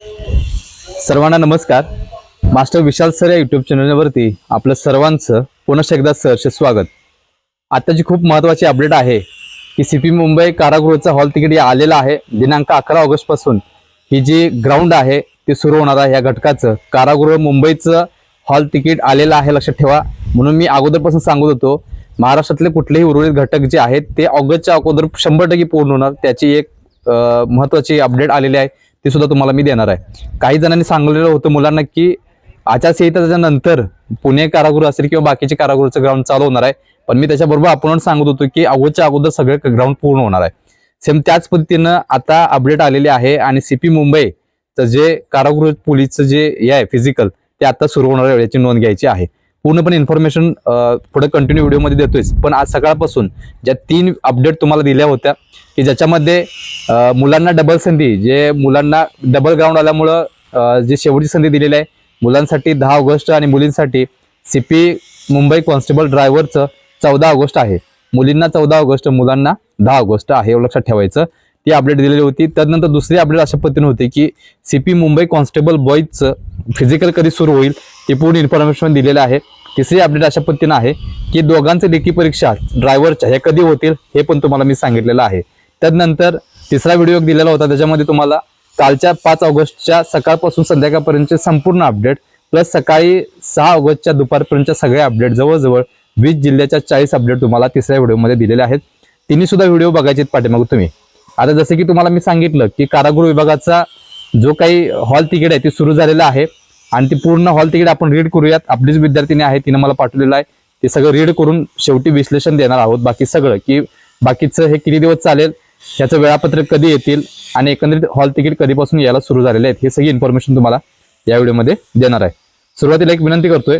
सर्वांना नमस्कार. Master Vishal sir या युट्यूब चॅनलवरती आपलं सर्वांचं पुनश्च एकदा सहर्ष स्वागत. आताची खूप महत्त्वाची अपडेट आहे की सी पी मुंबई कारागृहाचा हॉल तिकीट या आलेला आहे. दिनांक अकरा ऑगस्टपासून ही जी ग्राउंड आहे ती सुरू होणार आहे या घटकाचं. कारागृह मुंबईचं हॉल तिकीट आलेलं आहे लक्षात ठेवा. म्हणून मी अगोदरपासून सांगत होतो महाराष्ट्रातले कुठलेही उर्वरित घटक जे आहेत ते ऑगस्टच्या अगोदर शंभर टक्के पूर्ण होणार. त्याची एक महत्त्वाची अपडेट आलेली आहे. ती सुद्धा तुम्हाला मी देणार आहे. काही जणांनी सांगलेलं होतं मुलांना की आचारसंहिताच्या नंतर पुणे कारागृह असेल किंवा बाकीचे कारागृहाचं ग्राउंड चालू होणार आहे. पण मी त्याच्याबरोबर आपण सांगत होतो की अगोदरच्या अगोदर सगळे ग्राउंड पूर्ण होणार आहे. सेम त्याच पद्धतीनं आता अपडेट आलेली आहे आणि सीपी मुंबईचं जे कारागृह पोलीसचं जे हे आहे फिजिकल ते आता सुरू होणार आहे याची नोंद घ्यायची आहे. पूर्णपणे इन्फॉर्मेशन पुढे कंटिन्यू व्हिडिओमध्ये देतोय पण आज सकाळपासून ज्या तीन अपडेट तुम्हाला दिल्या होत्या की ज्याच्यामध्ये मुलांना डबल संधी जे मुलांना डबल ग्राउंड आल्यामुळं जी शेवटची संधी दिलेली आहे मुलांसाठी दहा ऑगस्ट आणि मुलींसाठी सीपी मुंबई कॉन्स्टेबल ड्रायव्हरचं चौदा ऑगस्ट आहे. मुलींना चौदा ऑगस्ट मुलांना दहा ऑगस्ट आहे एवढं लक्षात ठेवायचं. ती अपडेट दिलेली होती. त्यानंतर दुसरी अपडेट अशा पद्धतीने होती की सीपी मुंबई कॉन्स्टेबल बॉईजचं फिजिकल कधी सुरू होईल ही पूर्ण इन्फॉर्मेशन दिलेलं आहे. तिसरी अपडेट अशा पद्धतीनं आहे की दोघांचे लेखी परीक्षा ड्रायव्हरच्या हे कधी होतील हे पण तुम्हाला मी सांगितलेलं आहे. त्यानंतर तिसरा व्हिडिओ दिलेला होता त्याच्यामध्ये तुम्हाला कालच्या पाच ऑगस्टच्या सकाळपासून संध्याकाळपर्यंतचे संपूर्ण अपडेट प्लस सकाळी सहा ऑगस्टच्या दुपारपर्यंतच्या सगळे अपडेट जवळजवळ वीस जिल्ह्याच्या चाळीस अपडेट तुम्हाला तिसऱ्या व्हिडिओमध्ये दिलेले आहेत. तिन्ही सुद्धा व्हिडिओ बघायचे आहेत तुम्ही. आता जसं की तुम्हाला मी सांगितलं की कारागृह विभागाचा जो काही हॉल तिकीट आहे ते सुरू झालेला आहे. आणि ती पूर्ण हॉल तिकीट आपण रीड करूयात. आपलीच विद्यार्थिनी आहे तिने मला पाठवलेलं आहे. ते सगळं रीड करून शेवटी विश्लेषण देणार आहोत. बाकी सगळं की बाकीचं हे किती दिवस चालेल याचं वेळापत्रक कधी येतील आणि एकंदरीत हॉल तिकीट कधीपासून यायला सुरू झालेले आहेत हे सगळी इन्फॉर्मेशन तुम्हाला या व्हिडिओमध्ये देणार आहे. सुरुवातीला एक विनंती करतोय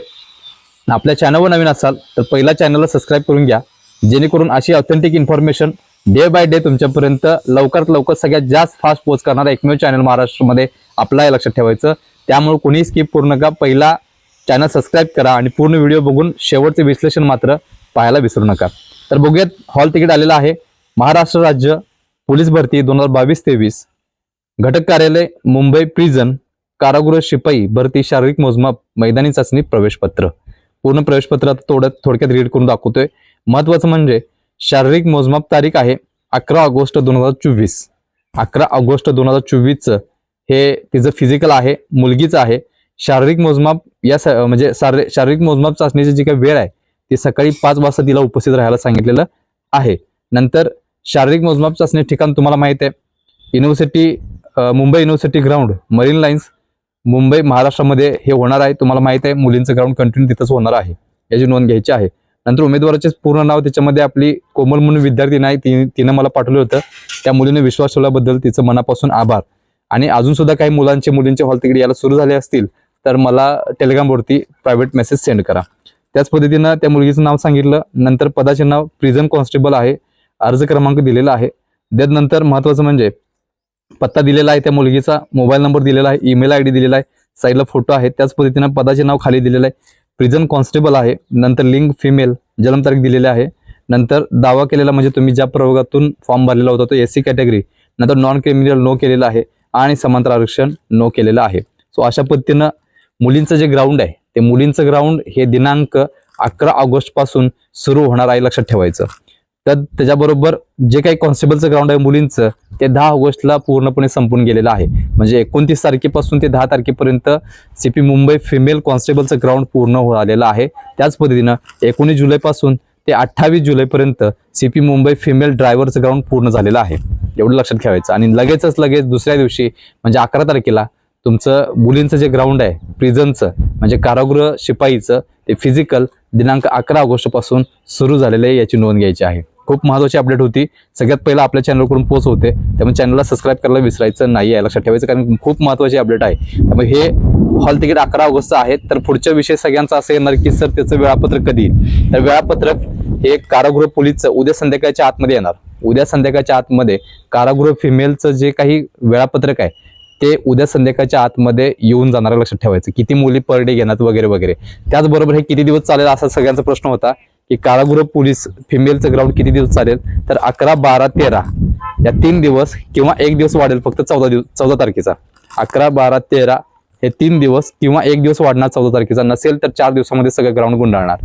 आपल्या चॅनलवर नवीन असाल तर पहिला चॅनलला सबस्क्राईब करून घ्या. जेणेकरून अशी authentic information day by day तुमच्यापर्यंत लवकरात लवकर सगळ्यात जास्त फास्ट पोस्ट करणारा एकमेव चॅनल महाराष्ट्रामध्ये आपला हे लक्षात ठेवायचं. त्यामुळे कोणी स्किप करू नका. पहिला चॅनल सबस्क्राईब करा आणि पूर्ण व्हिडिओ बघून शेवटचे विश्लेषण मात्र पाहायला विसरू नका. तर बघूयात हॉल तिकीट आलेलं आहे. महाराष्ट्र राज्य पोलीस भरती दोन हजार बावीस तेवीस घटक कार्यालय मुंबई प्रिझन कारागृह शिपाई भरती शारीरिक मोजमाप मैदानी चाचणी प्रवेशपत्र. पूर्ण प्रवेशपत्र आता थोडं थोडक्यात रीड करून दाखवतोय. महत्वाचं म्हणजे शारीरिक मोजमाप तारीख आहे अकरा ऑगस्ट दोन हजार चोवीस. अकरा ऑगस्ट दोन हजार चोवीसचं हे तिचं फिजिकल आहे मुलगीचं आहे. शारीरिक मोजमाप या स- म्हणजे शारीरिक मोजमाप चाचणीची जी काही वेळ आहे ती सकाळी पाच वाजता तिला उपस्थित राहायला सांगितलेलं आहे. नंतर शारीरिक मोजमाप चाचणी ठिकाण तुम्हाला माहीत आहे. University Mumbai university ground Marine Lines Mumbai महाराष्ट्रामध्ये हे होणार आहे. तुम्हाला माहीत आहे मुलींचं ग्राउंड कंटिन्यू तिथंच होणार आहे. याची नोंद घ्यायची आहे. नंतर उमेदवाराचे पूर्ण नाव त्याच्यामध्ये आपली कोमल म्हणून विद्यार्थी नाही ती तिनं मला पाठवलं होतं. त्या मुलीने विश्वास ठेवल्याबद्दल तिचं मनापासून आभार. आणि अजून सुद्धा काही मुलांचे मुलींचे हॉल तिकीट यायला सुरू झाले असतील तर मला टेलिग्रामवरती प्रायव्हेट मेसेज सेंड करा. त्याच पद्धतीनं त्या मुलगीचं नाव सांगितलं नंतर पदाचे नाव प्रिझन कॉन्स्टेबल आहे अर्ज क्रमांक दिलेला आहे. त्यानंतर महत्वाचं म्हणजे पत्ता दिलेला आहे त्या मुलगीचा मोबाईल नंबर दिलेला आहे ईमेल आय डी दिलेला आहे साईडला फोटो आहे त्याच पद्धतीनं पदाचे नाव खाली दिलेलं आहे. प्रिझन कॉन्स्टेबल आहे नंतर लिंग फिमेल जन्मतारीख दिलेली आहे. नंतर दावा केलेला म्हणजे तुम्ही ज्या प्रवर्गातून फॉर्म भरलेला होता तो एस सी कॅटेगरी नंतर नॉन क्रिमिनल नो केलेला आहे. आणि समांतर आरक्षण नो केलेलं आहे. सो अशा पद्धतीनं मुलींचं जे ग्राउंड आहे ते मुलींचं ग्राउंड हे दिनांक अकरा ऑगस्टपासून सुरू होणार आहे लक्षात ठेवायचं. तर त्याच्याबरोबर जे काही कॉन्स्टेबलचं ग्राउंड आहे मुलींचं ते दहा ऑगस्टला पूर्णपणे संपून गेलेलं आहे. म्हणजे एकोणतीस तारखेपासून ते दहा तारखेपर्यंत सीपी मुंबई फिमेल कॉन्स्टेबलचं ग्राउंड पूर्ण हो आलेलं आहे. त्याच पद्धतीनं एकोणीस जुलैपासून ते अठ्ठावीस जुलैपर्यंत सी पी मुंबई फिमेल ड्रायव्हरचं ग्राउंड पूर्ण झालेलं आहे. एवढं लक्षात ठेवायचं. आणि लगेचच लगेच दुसऱ्या दिवशी म्हणजे अकरा तारखेला तुमचं मुलींचं जे ग्राउंड आहे प्रिझनचं म्हणजे कारागृह शिपाईचं ते फिजिकल दिनांक अकरा ऑगस्टपासून सुरू झालेलं आहे याची नोंद घ्यायची आहे. खूप महत्वाची अपडेट होती. सगळ्यात पहिला आपल्या चॅनलकडून पोच होते. त्यामुळे चॅनलला सबस्क्राईब करायला विसरायचं नाही आहे. लक्षात ठेवायचं कारण खूप महत्वाची अपडेट आहे. त्यामुळे हे हॉल तिकीट अकरा ऑगस्टचं आहे. तर पुढच्या विषय सगळ्यांचा असं येणार की सर त्याचं वेळापत्रक कधी? येईल? तर वेळापत्रक हे कारागृह पोलीसचं उद्या संध्याकाळच्या आतमध्ये येणार. उद्या संध्याकाळच्या आतमध्ये कारागृह फिमेलचं जे काही वेळापत्रक आहे ते उद्या संध्याकाळच्या आतमध्ये येऊन जाणार लक्षात ठेवायचं. किती मुली पर डे घेणार वगैरे वगैरे. त्याचबरोबर हे किती दिवस चालेल असा सगळ्यांचा प्रश्न होता की कारागृह पोलीस फिमेलचं ग्राउंड किती दिवस चालेल? तर अकरा बारा तेरा या तीन दिवस किंवा एक दिवस वाढेल फक्त चौदा दिवस चौदा तारखेचा. अकरा बारा तेरा हे तीन दिवस किंवा एक दिवस वाढणार चौदा तारखेचा. नसेल तर चार दिवसामध्ये सगळं ग्राउंड गुंडाळणार.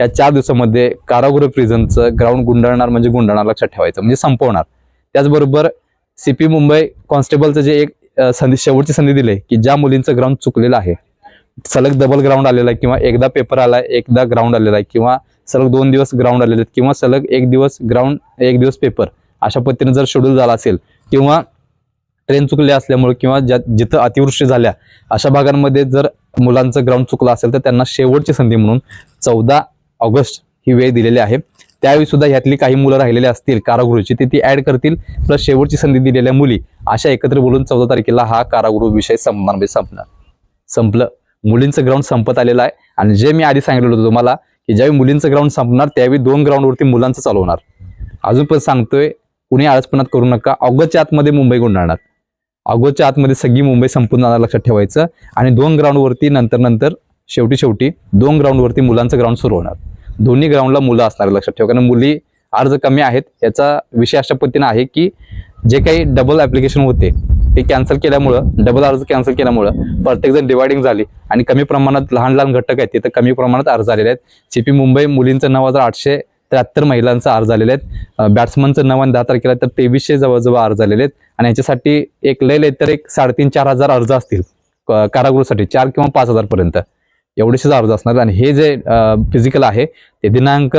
या चार दिवसामध्ये कारागृह प्रिझनचं ग्राउंड गुंडाळणार म्हणजे गुंडाळणार लक्षात ठेवायचं म्हणजे संपवणार. त्याचबरोबर सी पी मुंबई कॉन्स्टेबलचं जे एक संधी शेवटची संधी दिली की ज्या मुलींचं ग्राउंड चुकलेलं आहे सलग डबल ग्राउंड आलेला आहे किंवा एकदा पेपर आला एकदा ग्राउंड आलेला आहे किंवा सलग दोन दिवस ग्राउंड आलेले आहेत किंवा सलग एक दिवस ग्राउंड एक दिवस पेपर अशा पद्धतीने जर शेड्यूल झाला असेल किंवा ट्रेन चुकले असल्यामुळे किंवा ज्या जिथं अतिवृष्टी झाल्या अशा भागांमध्ये जर मुलांचं ग्राउंड चुकलं असेल तर त्यांना शेवटची संधी म्हणून चौदा ऑगस्ट ही वेळ दिलेली आहे. त्यावेळी सुद्धा ह्यातली काही मुलं राहिलेली असतील कारागृहची ती ती ऍड करतील प्लस शेवटची संधी दिलेल्या मुली अशा एकत्र बोलून चौदा तारखेला हा कारागृह विषय संपणार म्हणजे संपणार. संपलं. मुलींचं ग्राउंड संपत आलेलं आहे. आणि जे मी आधी सांगितलं होतं तुम्हाला की ज्यावेळी मुलींचं ग्राउंड संपणार त्यावेळी दोन ग्राउंडवरती मुलांचं चालवणार अजून पण सांगतोय कुणी आळसपणात करू नका. ऑगस्टच्या आतमध्ये मुंबई गुंडाळणार. अगोदरच्या आतमध्ये सगळी मुंबई संपून जाणार लक्षात ठेवायचं. आणि दोन ग्राउंडवरती नंतर नंतर शेवटी शेवटी दोन ग्राउंडवरती मुलांचं ग्राउंड सुरू होणार. दोन्ही ग्राउंडला मुलं असणार लक्षात ठेवा. कारण मुली अर्ज कमी आहेत याचा विषय अशा पद्धतीनं आहे की जे काही डबल ॲप्लिकेशन होते ते कॅन्सल केल्यामुळं डबल अर्ज कॅन्सल केल्यामुळं प्रत्येकजण डिवायडिंग झाली आणि कमी प्रमाणात लहान लहान घटक आहेत तिथं कमी प्रमाणात अर्ज आलेले आहेत. सीपी मुंबई मुलींचं नऊ हजार आठशे त्र्याहत्तर महिलांचा अर्ज आलेले आहेत. बॅट्समनचं नऊ आणि दहा तारखेला तर तेवीसशे जवळजवळ अर्ज आलेले आहेत. आणि याच्यासाठी एक लय लय तर एक साडेतीन चार हजार अर्ज असतील. क- कारागृहासाठी चार किंवा पाच हजारपर्यंत एवढेसेच अर्ज असणार आणि हे जे फिजिकल आहे ते दिनांक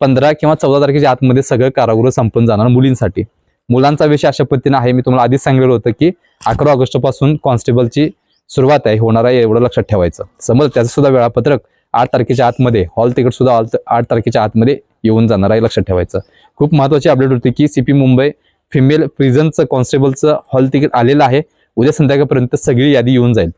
पंधरा किंवा चौदा तारखेच्या आतमध्ये सगळं कारागृह संपून जाणार मुलींसाठी. मुलांचा विषय अशा पद्धतीनं आहे. मी तुम्हाला आधीच सांगितलं होतं की अकरा ऑगस्टपासून कॉन्स्टेबलची सुरुवात आहे होणार आहे एवढं लक्षात ठेवायचं. समज त्याचं सुद्धा वेळापत्रक आठ तारखेच्या आतमध्ये हॉल तिकीट सुद्धा आठ- आठ तारखेच्या आतमध्ये येऊन जाणार आहे लक्षात ठेवायचं. खूप महत्वाची अपडेट होती की सीपी मुंबई फिमेल प्रिझनचं कॉन्स्टेबलचं हॉल तिकीट आलेलं आहे. उद्या संध्याकाळपर्यंत सगळी यादी येऊन जाईल.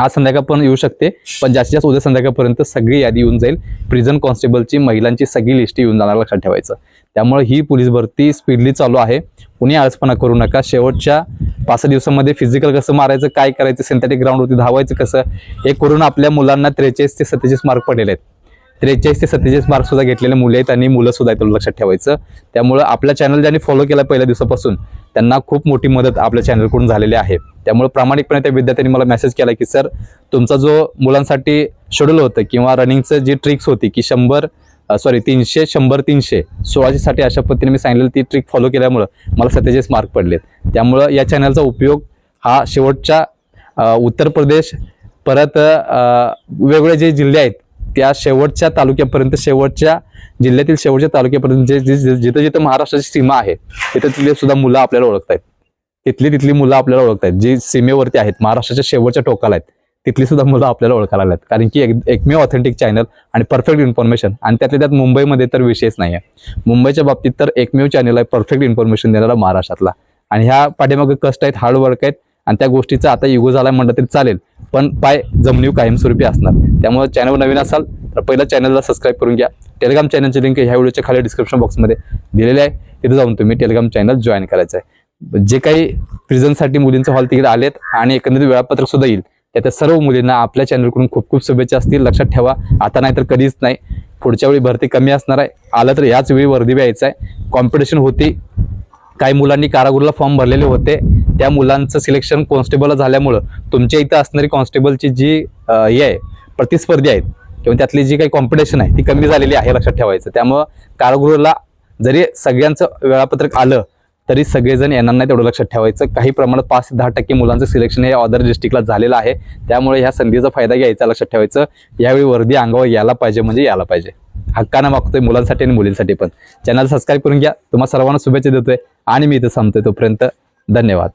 आज संध्याकाळपर्यंत येऊ शकते पण जास्तीत जास्त उद्या संध्याकाळपर्यंत सगळी यादी येऊन जाईल. प्रिझन कॉन्स्टेबलची महिलांची सगळी लिस्ट येऊन जाणार लक्षात ठेवायचं. त्यामुळे ही पोलीस भरती स्पीडली चालू आहे. कुणी आळसपणा करू नका. शेवटच्या पाच सहा दिवसामध्ये फिजिकल कसं मारायचं काय करायचं सिंथेटिक ग्राउंडवरती धावायचं कसं हे करून आपल्या मुलांना त्रेचाळीस ते सत्तेचाळीस मार्क पडलेले आहेत. त्रेचाळीस ते सत्तेचाळीस मार्क सुद्धा घेतलेले मुले आहेत आणि मुलं सुद्धा आहेत लक्षात ठेवायचं. त्यामुळे आपला चॅनल ज्यांनी फॉलो केला पहिल्या दिवसापासून त्यांना खूप मोठी मदत आपल्या चॅनलकडून झालेली आहे. त्यामुळे प्रामाणिकपणे त्या विद्यार्थ्यांनी मला मेसेज केला की सर तुमचा जो मुलांसाठी शेड्यूल होतं किंवा रनिंगचं जी ट्रिक्स होती की शंभर सॉरी तीनशे शंभर तीनशे. सोळाशेसाठी अशा पद्धतीने मी सांगितलेलं ती ट्रिक फॉलो केल्यामुळं मला सत्तेचाळीस मार्क पडलेत. त्यामुळं या चॅनलचा उपयोग हा शेवटच्या उत्तर प्रदेश परत वेगवेगळे जे जिल्हे आहेत त्या शेवटच्या तालुक्यापर्यंत शेवटच्या जिल्ह्यातील शेवटच्या तालुक्यापर्यंत जे जे- जिथं जिथं महाराष्ट्राची सीमा आहे तिथं तिथले सुद्धा मुलं आपल्याला ओळखतायत. तिथली तिथली मुलं आपल्याला ओळखतायत. जी सीमेवरती आहेत महाराष्ट्राच्या शेवटच्या टोकाला आहेत. तिथली सुद्धा मुलं आपल्याला ओळखायला लागल्यात. कारण की एक- एकमेव ऑथेंटिक चॅनल आणि परफेक्ट इन्फॉर्मेशन आणि त्यातल्या त्यात मुंबईमध्ये तर विषयच नाही आहे मुंबईच्या बाबतीत तर एकमेव चॅनल आहे परफेक्ट इन्फॉर्मेशन देणारा महाराष्ट्रातला. आणि ह्या पाठीमागे कष्ट आहेत हार्डवर्क आहेत. आणि त्या गोष्टीचा आता युगो झाला म्हणलं तरी चालेल. पण पाय जमनीव कायमस्वरूपी असणार. त्यामुळे चॅनल नवीन असाल तर पहिलं चॅनलला सबस्क्राईब करून घ्या. टेलिग्राम चॅनलची लिंक ह्या व्हिडिओच्या खाली डिस्क्रिप्शन बॉक्समध्ये दिलेली आहे. तिथे जाऊन तुम्ही टेलिग्राम चॅनल जॉईन करायचं आहे. जे काही प्रिझनसाठी मुलींचं हॉल तिकीट आलेत आणि एकंदरीत वेळापत्रक सुद्धा येईल. त्या सर्व मुलींना आपल्या चॅनलकडून खूप खूप शुभेच्छा असतील. लक्षात ठेवा. आता नाही तर कधीच नाही. पुढच्या वेळी भरती कमी असणार आहे. आलं तर याच वेळी वर्दी यायचं आहे. कॉम्पिटिशन होती. काही मुलांनी कारागृहला फॉर्म भरलेले होते. त्या मुलांचं सिलेक्शन कॉन्स्टेबल झाल्यामुळं तुमच्या इथं असणारी कॉन्स्टेबलची जी हे आहे प्रतिस्पर्धी आहेत किंवा त्यातली जी काही कॉम्पिटिशन आहे ती कमी झालेली आहे लक्षात ठेवायचं. त्यामुळं कारागृहाला जरी सगळ्यांचं वेळापत्रक आलं तरी सगळेजण येणार नाही तेवढं लक्षात ठेवायचं. काही प्रमाणात पाच ते दहा टक्के मुलांचं सिलेक्शन हे अदर डिस्ट्रिक्टला झालेलं आहे. त्यामुळे ह्या संधीचा फायदा घ्यायचा लक्षात ठेवायचं. यावेळी वर्दी अंगावर यायला पाहिजे म्हणजे यायला पाहिजे. हक्कानं मागतोय मुलांसाठी आणि मुलींसाठी पण. चॅनल सबस्क्राईब करून घ्या. तुम्हाला सर्वांना शुभेच्छा देतोय आणि मी इथं थांबतोय तोपर्यंत धन्यवाद.